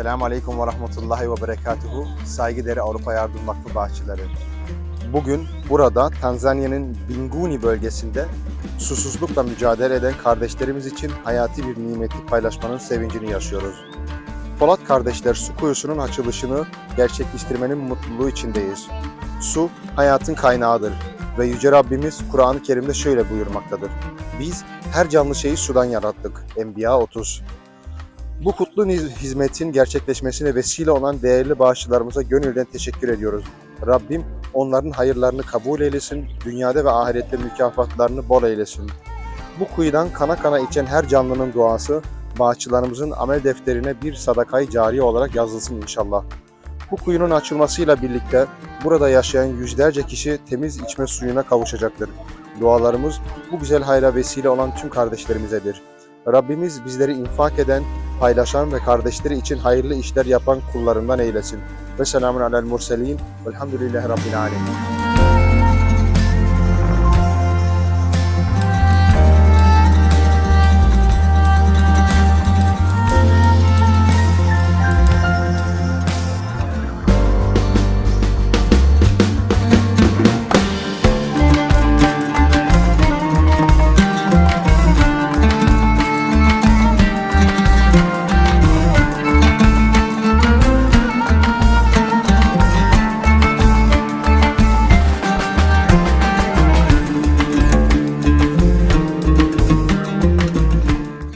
Selamun Aleyküm ve Rahmetullahi ve Berekatuhu. Saygıdeğer Avrupa Yardım Vakfı Bahçeleri. Bugün burada Tanzanya'nın Binguni bölgesinde susuzlukla mücadele eden kardeşlerimiz için hayati bir nimeti paylaşmanın sevincini yaşıyoruz. Polat kardeşler su kuyusunun açılışını gerçekleştirmenin mutluluğu içindeyiz. Su hayatın kaynağıdır ve Yüce Rabbimiz Kur'an-ı Kerim'de şöyle buyurmaktadır. Biz her canlı şeyi sudan yarattık. Enbiya 30 bu kutlu hizmetin gerçekleşmesine vesile olan değerli bağışçılarımıza gönülden teşekkür ediyoruz. Rabbim onların hayırlarını kabul eylesin, dünyada ve ahirette mükafatlarını bol eylesin. Bu kuyudan kana kana içen her canlının duası, bağışçılarımızın amel defterine bir sadakayı cariye olarak yazılsın inşallah. Bu kuyunun açılmasıyla birlikte burada yaşayan yüzlerce kişi temiz içme suyuna kavuşacaktır. Dualarımız bu güzel hayra vesile olan tüm kardeşlerimizedir. Rabbimiz bizleri infak eden, paylaşan ve kardeşleri için hayırlı işler yapan kullarından eylesin. Ve selamun alel murselin. Velhamdülillahi Rabbil alemin.